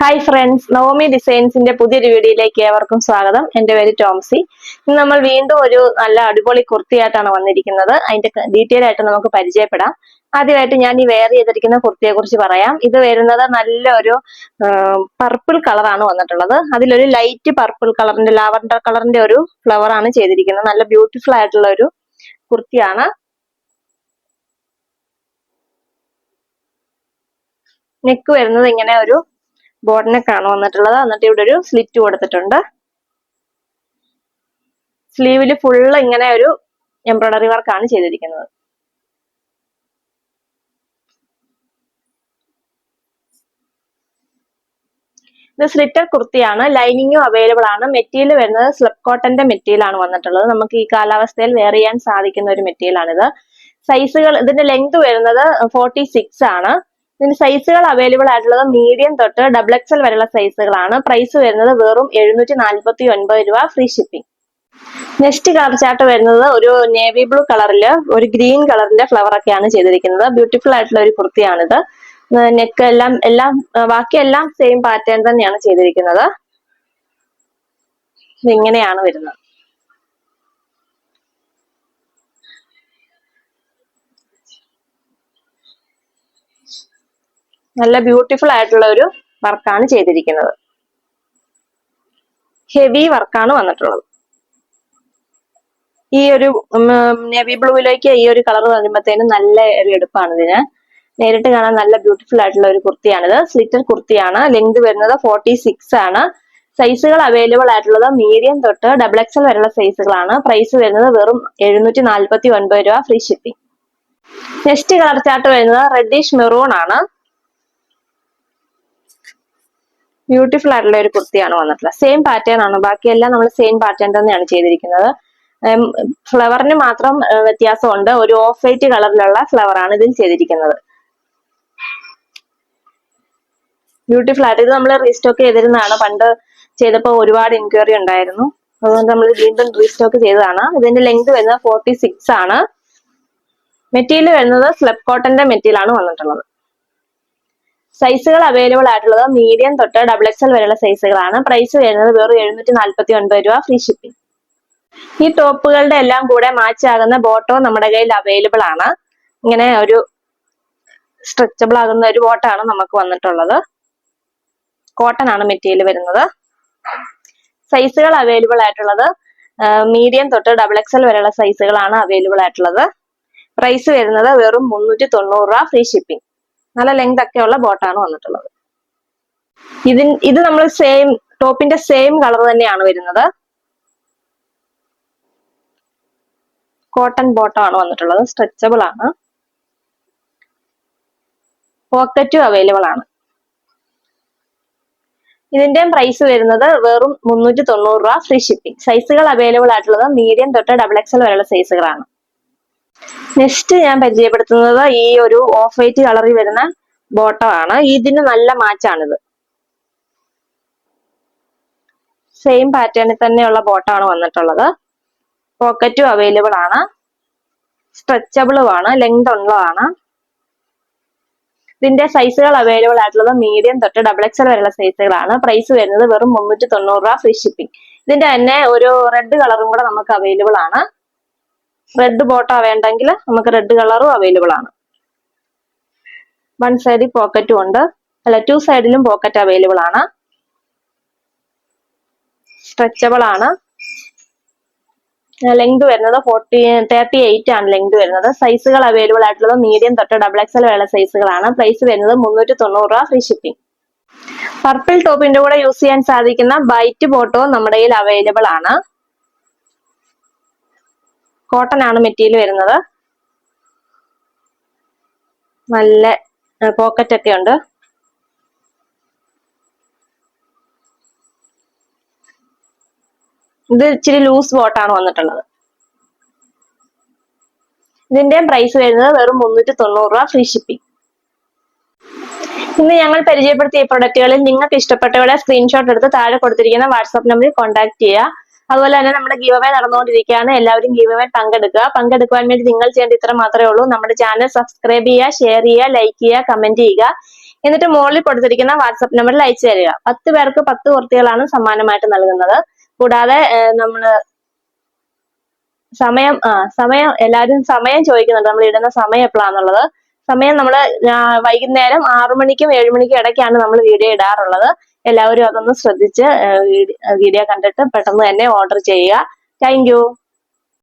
Hi friends Navami ഡിസൈൻസിന്റെ പുതിയൊരു വീഡിയോയിലേക്ക് ഏവർക്കും സ്വാഗതം. എന്റെ പേര് ടോംസി. ഇന്ന് നമ്മൾ വീണ്ടും ഒരു നല്ല അടിപൊളി കുർത്തിയായിട്ടാണ് വന്നിരിക്കുന്നത്. അതിന്റെ ഡീറ്റെയിൽ ആയിട്ട് നമുക്ക് പരിചയപ്പെടാം. ആദ്യമായിട്ട് ഞാൻ ഈ വെയർ ചെയ്തിരിക്കുന്ന കുർത്തിയെ കുറിച്ച് പറയാം. ഇത് വരുന്നത് നല്ലൊരു പർപ്പിൾ കളറാണ് വന്നിട്ടുള്ളത്. അതിലൊരു ലൈറ്റ് പർപ്പിൾ കളറിന്റെ ലാവൻഡർ കളറിന്റെ ഒരു ഫ്ലവർ ആണ് ചെയ്തിരിക്കുന്നത്. നല്ല ബ്യൂട്ടിഫുൾ ആയിട്ടുള്ള ഒരു കുർത്തിയാണ്. നെക്ക് വരുന്നത് ഇങ്ങനെ ഒരു നെക്കാണ് വന്നിട്ടുള്ളത്. എന്നിട്ട് ഇവിടെ ഒരു സ്ലിറ്റ് കൊടുത്തിട്ടുണ്ട്. സ്ലീവിൽ ഫുള്ള് ഇങ്ങനെ ഒരു എംബ്രോയിഡറി വർക്കാണ് ചെയ്തിരിക്കുന്നത്. ഇത് സ്ലിറ്റർ കുർത്തിയാണ്. ലൈനിങ്ങും അവൈലബിൾ ആണ്. മെറ്റീരിയൽ വരുന്നത് സ്ലബ് കോട്ടന്റെ മെറ്റീരിയൽ ആണ് വന്നിട്ടുള്ളത്. നമുക്ക് ഈ കാലാവസ്ഥയിൽ വെയർ ചെയ്യാൻ സാധിക്കുന്ന ഒരു മെറ്റീരിയൽ ആണിത്. സൈസുകൾ ഇതിന്റെ ലെങ്ത് വരുന്നത് ഫോർട്ടി സിക്സ് ആണ്. ഇതിന് സൈസുകൾ അവൈലബിൾ ആയിട്ടുള്ളത് മീഡിയം തൊട്ട് ഡബിൾ എക്സൽ വരെയുള്ള സൈസുകളാണ് പ്രൈസ് വരുന്നത് വെറും എഴുന്നൂറ്റി നാൽപ്പത്തി ഒൻപത് രൂപ free shipping next colour chart വരുന്നത് ഒരു നേവി ബ്ലൂ കളറിൽ ഒരു ഗ്രീൻ കളറിന്റെ ഫ്ലവർ ഒക്കെയാണ് ചെയ്തിരിക്കുന്നത്. ബ്യൂട്ടിഫുൾ ആയിട്ടുള്ള ഒരു കുർത്തിയാണിത്. നെക്ക് എല്ലാം എല്ലാം ബാക്കിയെല്ലാം സെയിം പാറ്റേൺ തന്നെയാണ് ചെയ്തിരിക്കുന്നത്. ഇങ്ങനെയാണ് വരുന്നത്. നല്ല ബ്യൂട്ടിഫുൾ ആയിട്ടുള്ള ഒരു വർക്കാണ് ചെയ്തിരിക്കുന്നത്. ഹെവി വർക്കാണ് വന്നിട്ടുള്ളത്. ഈ ഒരു നേവി ബ്ലൂവിലേക്ക് ഈ ഒരു കളർ വരുമ്പോഴത്തേനും നല്ല ഒരു എടുപ്പാണ് ഇതിന്. നേരിട്ട് കാണാൻ നല്ല ബ്യൂട്ടിഫുൾ ആയിട്ടുള്ള ഒരു കുർത്തിയാണിത്. സ്ലിറ്റർ കുർത്തിയാണ്. ലെങ്ത് വരുന്നത് ഫോർട്ടി സിക്സ് ആണ്. സൈസുകൾ അവൈലബിൾ ആയിട്ടുള്ളത് മീഡിയം തൊട്ട് ഡബിൾ എക്സൽ വരെയുള്ള സൈസുകളാണ് പ്രൈസ് വരുന്നത് വെറും എഴുന്നൂറ്റി നാൽപ്പത്തി ഒൻപത് രൂപ free shipping next colour chart വരുന്നത് റെഡിഷ് മെറൂൺ ആണ്. ബ്യൂട്ടിഫുൾ ആയിട്ടുള്ള ഒരു കുർത്തിയാണ് വന്നിട്ടുള്ളത്. സെയിം പാറ്റേൺ ആണ്. ബാക്കിയെല്ലാം നമ്മൾ സെയിം പാറ്റേൺ തന്നെയാണ് ചെയ്തിരിക്കുന്നത്. ഫ്ലവറിന് മാത്രം വ്യത്യാസമുണ്ട്. ഒരു ഓഫ് വൈറ്റ് കളറിലുള്ള ഫ്ലവർ ആണ് ഇതിൽ ചെയ്തിരിക്കുന്നത്. ബ്യൂട്ടിഫുൾ ആയിട്ട്. ഇത് നമ്മൾ റീസ്റ്റോക്ക് ചെയ്തിരുന്നതാണ്. പണ്ട് ചെയ്തപ്പോൾ ഒരുപാട് എൻക്വയറി ഉണ്ടായിരുന്നു. അതുകൊണ്ട് നമ്മൾ വീണ്ടും റീസ്റ്റോക്ക് ചെയ്തതാണ്. ഇതിന്റെ ലെങ്ത് വരുന്നത് ഫോർട്ടി സിക്സ് ആണ്. മെറ്റീരിയൽ വരുന്നത് സ്ലെബ് കോട്ടന്റെ മെറ്റീരിയൽ ആണ് വന്നിട്ടുള്ളത്. സൈസുകൾ അവൈലബിൾ ആയിട്ടുള്ളത് മീഡിയം തൊട്ട് ഡബിൾ എക്സ് എൽ വരെയുള്ള സൈസുകളാണ് പ്രൈസ് വരുന്നത് വെറും എഴുന്നൂറ്റി നാൽപ്പത്തി ഒൻപത് രൂപ ഫ്രീ ഷിപ്പിംഗ് ഈ ടോപ്പുകളുടെ എല്ലാം കൂടെ മാച്ച് ആകുന്ന ബോട്ടോ നമ്മുടെ കയ്യിൽ അവൈലബിൾ ആണ്. ഇങ്ങനെ ഒരു സ്ട്രെച്ചബിൾ ആകുന്ന ഒരു ബോട്ടാണ് നമുക്ക് വന്നിട്ടുള്ളത്. കോട്ടൺ ആണ് മെറ്റീരിയൽ വരുന്നത്. സൈസുകൾ അവൈലബിൾ ആയിട്ടുള്ളത് മീഡിയം തൊട്ട് ഡബിൾ എക്സ് എൽ വരെയുള്ള സൈസുകളാണ് അവൈലബിൾ ആയിട്ടുള്ളത്. പ്രൈസ് വരുന്നത് വെറും മുന്നൂറ്റി തൊണ്ണൂറ് രൂപ ഫ്രീ ഷിപ്പിംഗ് നല്ല ലെങ്ത് ഒക്കെ ഉള്ള ബോട്ടാണ് വന്നിട്ടുള്ളത്. ഇതിൻ ഇത് നമ്മൾ സെയിം ടോപ്പിന്റെ സെയിം കളർ തന്നെയാണ് വരുന്നത്. കോട്ടൺ ബോട്ടം ആണ് വന്നിട്ടുള്ളത്. സ്ട്രെച്ചബിൾ ആണ്. പോക്കറ്റും അവൈലബിൾ ആണ്. ഇതിന്റെയും പ്രൈസ് വരുന്നത് വെറും മുന്നൂറ്റി തൊണ്ണൂറ് രൂപ ഫ്രീ ഷിപ്പിംഗ് സൈസുകൾ അവൈലബിൾ ആയിട്ടുള്ളത് മീഡിയം തൊട്ട് ഡബിൾ എക്സൽ വരെയുള്ള സൈസുകളാണ് നെക്സ്റ്റ് ഞാൻ പരിചയപ്പെടുത്തുന്നത് ഈ ഒരു ഓഫ് വൈറ്റ് കളറിൽ വരുന്ന ബോട്ടം ആണ്. ഇതിന് നല്ല മാച്ചാണിത് സെയിം പാറ്റേണിൽ തന്നെയുള്ള ബോട്ടമാണ് വന്നിട്ടുള്ളത്. പോക്കറ്റും അവൈലബിൾ ആണ്. സ്ട്രെച്ചബിളും ആണ്. ലെങ്ത് ഉള്ളതാണ്. ഇതിന്റെ സൈസുകൾ അവൈലബിൾ ആയിട്ടുള്ളത് മീഡിയം തൊട്ട് ഡബിൾ എക്സൽ വരെയുള്ള സൈസുകളാണ് പ്രൈസ് വരുന്നത് വെറും മുന്നൂറ്റി തൊണ്ണൂറ് രൂപ ഫ്രീ ഷിപ്പിംഗ് ഇതിന്റെ തന്നെ ഒരു റെഡ് കളറും കൂടെ നമുക്ക് അവൈലബിൾ ആണ്. റെഡ് ബോട്ടാ വേണ്ടെങ്കിൽ നമുക്ക് റെഡ് കളറും അവൈലബിൾ ആണ്. വൺ സൈഡിൽ പോക്കറ്റും ഉണ്ട്. അല്ല ടു സൈഡിലും പോക്കറ്റ് അവൈലബിൾ ആണ്. സ്ട്രെച്ചബിൾ ആണ്. ലെങ്ത് വരുന്നത് ഫോർട്ടി തേർട്ടി എയ്റ്റ് ആണ് ലെങ്ത് വരുന്നത്. സൈസുകൾ അവൈലബിൾ ആയിട്ടുള്ളത് മീഡിയം തൊട്ട് ഡബിൾ എക്സൽ വരെയുള്ള സൈസുകളാണ് പ്രൈസ് വരുന്നത് മുന്നൂറ്റി തൊണ്ണൂറ് രൂപ ഫ്രീ ഷിപ്പിംഗ് പർപ്പിൾ ടോപ്പിന്റെ കൂടെ യൂസ് ചെയ്യാൻ സാധിക്കുന്ന ബൈറ്റ് ബോട്ടോ നമ്മുടെ കയ്യിൽ അവൈലബിൾ ആണ്. കോട്ടൺ ആണ് മെറ്റീരിയൽ വരുന്നത്. നല്ല പോക്കറ്റ് ഒക്കെ ഉണ്ട്. ഇത് ഇച്ചിരി ലൂസ് ബോട്ടാണ് വന്നിട്ടുള്ളത്. ഇതിന്റെയും പ്രൈസ് വരുന്നത് വെറും മുന്നൂറ്റി തൊണ്ണൂറ് രൂപ ഫ്രീ ഷിപ്പിംഗ് ഇന്ന് ഞങ്ങൾ പരിചയപ്പെടുത്തിയ പ്രൊഡക്റ്റുകളിൽ നിങ്ങൾക്ക് ഇഷ്ടപ്പെട്ടവരെ സ്ക്രീൻഷോട്ട് എടുത്ത് താഴെ കൊടുത്തിരിക്കുന്ന വാട്സാപ്പ് നമ്പറിൽ കോൺടാക്ട് ചെയ്യുക. അതുപോലെ തന്നെ നമ്മുടെ ഗീവ് അവേ നടന്നുകൊണ്ടിരിക്കുകയാണ്. എല്ലാവരും ഗീവ് അവേ പങ്കെടുക്കുക. പങ്കെടുക്കുവാൻ വേണ്ടി നിങ്ങൾ ചെയ്യേണ്ട ഇത്ര മാത്രമേ ഉള്ളൂ. നമ്മുടെ ചാനൽ സബ്സ്ക്രൈബ് ചെയ്യുക ഷെയർ ചെയ്യുക ലൈക്ക് ചെയ്യുക കമന്റ് ചെയ്യുക. എന്നിട്ട് മുകളിൽ കൊടുത്തിരിക്കുന്ന വാട്സപ്പ് നമ്പറിൽ അയച്ചു തരിക. പത്ത് പേർക്ക് പത്ത് കുർത്തികളാണ് സമ്മാനമായിട്ട് നൽകുന്നത്. കൂടാതെ നമ്മൾ സമയം ആ സമയം എല്ലാവരും സമയം ചോദിക്കുന്നുണ്ട്. നമ്മൾ ഇടുന്ന സമയം എപ്പോഴാന്നുള്ളത് സമയം നമ്മൾ വൈകുന്നേരം ആറു മണിക്കും ഏഴു മണിക്കും ഇടയ്ക്കാണ് നമ്മൾ വീഡിയോ ഇടാറുള്ളത്. എല്ലാവരും അതൊന്ന് ശ്രദ്ധിച്ച് വീഡിയോ കണ്ടിട്ട് പെട്ടെന്ന് തന്നെ ഓർഡർ ചെയ്യുക. താങ്ക്